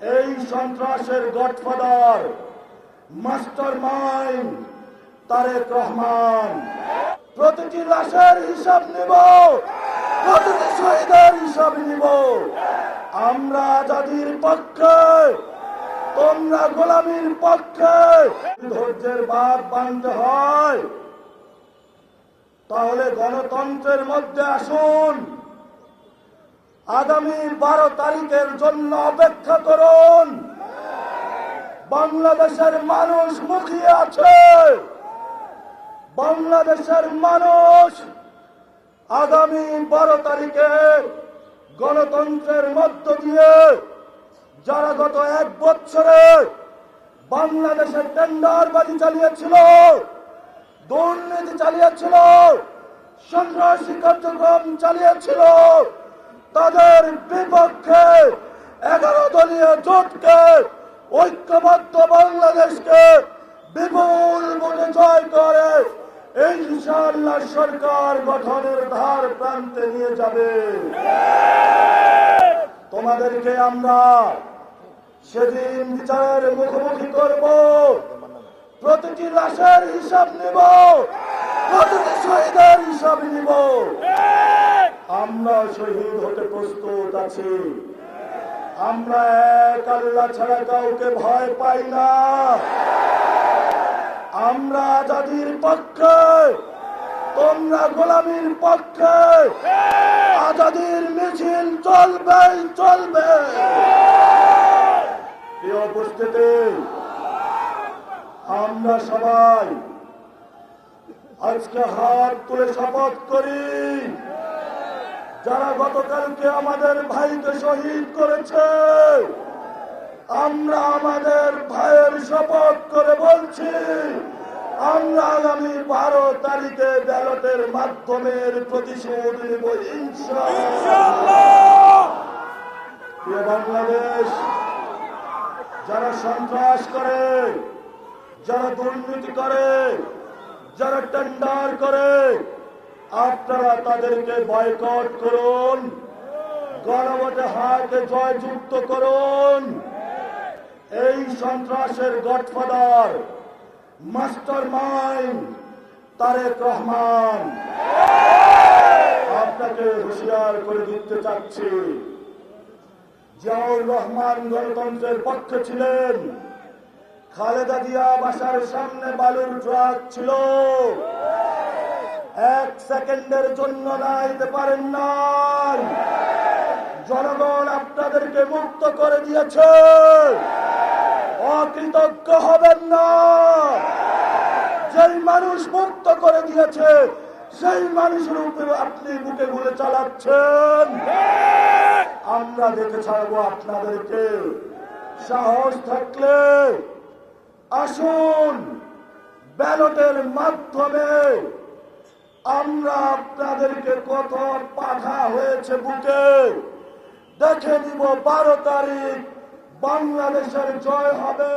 এই সন্ত্রাসের godfather mastermind Tarique Rahman. প্রতিটি লাশের হিসাব নিব, প্রতিটি শহীদের হিসাব নিব। আমরা আজাদির পক্ষে, তোমরা গোলামীর পক্ষে ধৈর্যের বাদ বাঁধতে হয়। তাহলে গণতন্ত্রের মধ্যে আসুন। আগামী বারো তারিখের জন্য অপেক্ষা করুন। বাংলাদেশের মানুষ মুখিয়ে আছে। বাংলাদেশের মানুষ আগামী বারো তারিখে গণতন্ত্রের মধ্য দিয়ে যারা গত এক বছরে বাংলাদেশের টেন্ডারবাজি চালিয়েছিল, দুর্নীতি চালিয়েছিল, সন্ত্রাসী কার্যক্রম চালিয়েছিল তাদের বিপক্ষে এগারো দলীয় জোটকে ঐক্যবদ্ধ বাংলাদেশকে বিপুল ভোটে জয় করে। ইনশাআল্লাহ সরকার গঠনের ধার প্রান্তে নিয়ে যাবে। তোমাদেরকে আমরা সেদিন বিচারের মুখোমুখি করব। প্রতিটি লাশের হিসাব নিব। প্রতিটি শহীদের হিসাব নিব। আমরা শহীদ হতে প্রস্তুত আছি। আমরা এক আল্লাহ ছাড়া কাউকে ভয় পাই না। আমরা আজাদির পক্ষে, তোমরা গোলামীর পক্ষে, আজাদির মিছিল চলবে চলবে। উপস্থিতি, আমরা সবাই আজকে হাত তুলে শপথ করি। যারা গতকালকে আমাদের ভাইকে শহীদ করেছে, আমরা আমাদের ভাইয়ের শপথ করে বলছি, আমরা আগামী বারো তারিখে ব্যালটের মাধ্যমে প্রতিশোধ নেব বাংলাদেশ, যারা সন্ত্রাস করে, যারা দুর্নীতি করে, যারা টেন্ডার করে আপনারা তাদেরকে বয়কট করুন। গণভোটে হারকে জয়যুক্ত করুন। এই সন্ত্রাসের godfather mastermind Tarique Rahman. আপনাকে হুঁশিয়ার করে দিতে চাচ্ছি। জিয়াউর রহমান গণতন্ত্রের পক্ষে ছিলেন। খালেদা জিয়া বাসার সামনে বালুর ট্রাক ছিল। এক সেকেন্ডের জন্য নাইতে পারেন নাই। জনগণ আপনাদেরকে মুক্ত করে দিয়েছে। অকৃতজ্ঞ হবেন না। যেই মানুষ মুক্ত করে দিয়েছে, সেই মানুষের উপরে আপনি বুকে গুলে চালাচ্ছেন। আমরা দেখে ছাড়বো আপনাদেরকে। সাহস থাকলে আসুন ব্যালটের মাধ্যমে আমরা আপনাদেরকে কত পাঠা হয়েছে বুকে। দেখে নিব বারো তারিখ বাংলাদেশের জয় হবে।